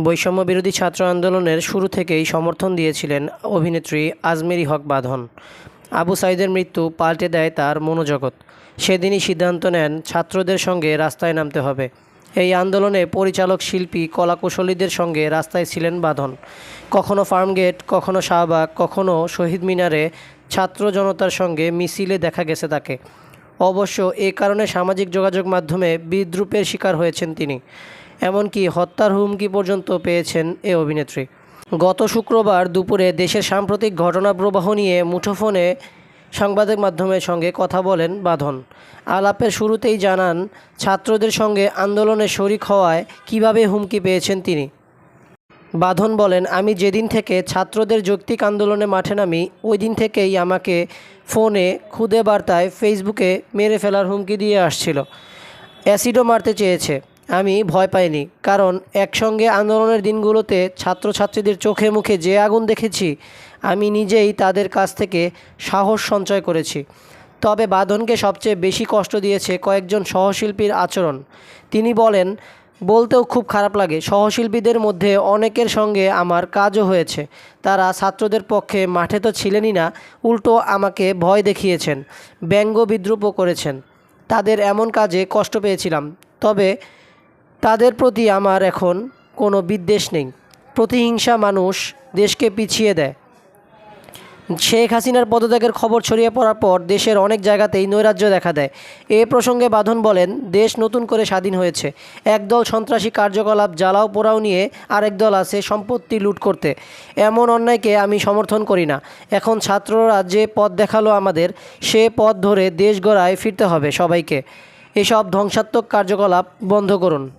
বৈষম্য বিরোধী ছাত্র আন্দোলনের শুরু থেকেই সমর্থন দিয়েছিলেন অভিনেত্রী আজমেরি হক বাঁধন। আবু সাইদের মৃত্যু পাল্টে দেয় তার মনোজগৎ। সেদিনই সিদ্ধান্ত নেন ছাত্রদের সঙ্গে রাস্তায় নামতে হবে। এই আন্দোলনে পরিচালক শিল্পী কলাকুশলীদের সঙ্গে রাস্তায় ছিলেন বাঁধন। কখনো ফার্মগেট, কখনো শাহবাগ, কখনো শহীদ মিনারে ছাত্র জনতার সঙ্গে মিছিলে দেখা গেছে তাকে। অবশ্য এ কারণে সামাজিক যোগাযোগ মাধ্যমে বিদ্রুপের শিকার হয়েছেন তিনি। এমনকি হত্যার হুমকি পর্যন্ত পেয়েছেন এ অভিনেত্রী। গত শুক্রবার দুপুরে দেশের সাম্প্রতিক ঘটনা প্রবাহ নিয়ে মুঠোফোনে সাংবাদিক মাধ্যমের সঙ্গে কথা বলেন বাঁধন। আলাপের শুরুতেই জানান, ছাত্রদের সঙ্গে আন্দোলনে শরিক হওয়ায় কীভাবে হুমকি পেয়েছেন তিনি। বাঁধন বলেন, আমি যেদিন থেকে ছাত্রদের যৌক্তিক আন্দোলনে মাঠে নামি, ওই দিন থেকেই আমাকে ফোনে খুদে বার্তায় ফেসবুকে মেরে ফেলার হুমকি দিয়ে আসছিল। অ্যাসিডও মারতে চেয়েছে। আমি ভয় পাইনি, কারণ একসঙ্গে আন্দোলনের দিনগুলোতে ছাত্রছাত্রীদের চোখে মুখে যে আগুন দেখেছি, আমি নিজেই তাদের কাছ থেকে সাহস সঞ্চয় করেছি। তবে বাঁধনকে সবচেয়ে বেশি কষ্ট দিয়েছে কয়েকজন সহশিল্পীর আচরণ। তিনি বলেন, বলতেও খুব খারাপ লাগে, সহশিল্পীদের মধ্যে অনেকের সঙ্গে আমার কাজও হয়েছে। তারা ছাত্রদের পক্ষে মাঠে তো ছিলেনই না, উল্টো আমাকে ভয় দেখিয়েছেন, ব্যঙ্গ বিদ্রুপও করেছেন। তাদের এমন কাজে কষ্ট পেয়েছিলাম। তবে তাদের প্রতি আমার এখন কোনো বিদ্বেষ নেই। প্রতিহিংসা মানুষ দেশকে পিছিয়ে দেয়। শেখ হাসিনার পদত্যাগের খবর ছড়িয়ে পড়ার পর দেশের অনেক জায়গাতেই নৈরাজ্য দেখা দেয়। এ প্রসঙ্গে বাঁধন বলেন, দেশ নতুন করে স্বাধীন হয়েছে। একদল সন্ত্রাসী কার্যকলাপ জ্বালাও পোড়াও নিয়ে আরেক দল আছে সম্পত্তি লুট করতে। এমন অন্যায়কে আমি সমর্থন করি না। এখন ছাত্ররা যে পথ দেখাল আমাদের, সে পথ ধরে দেশ গড়ায় ফিরতে হবে সবাইকে। এসব ধ্বংসাত্মক কার্যকলাপ বন্ধ করুন।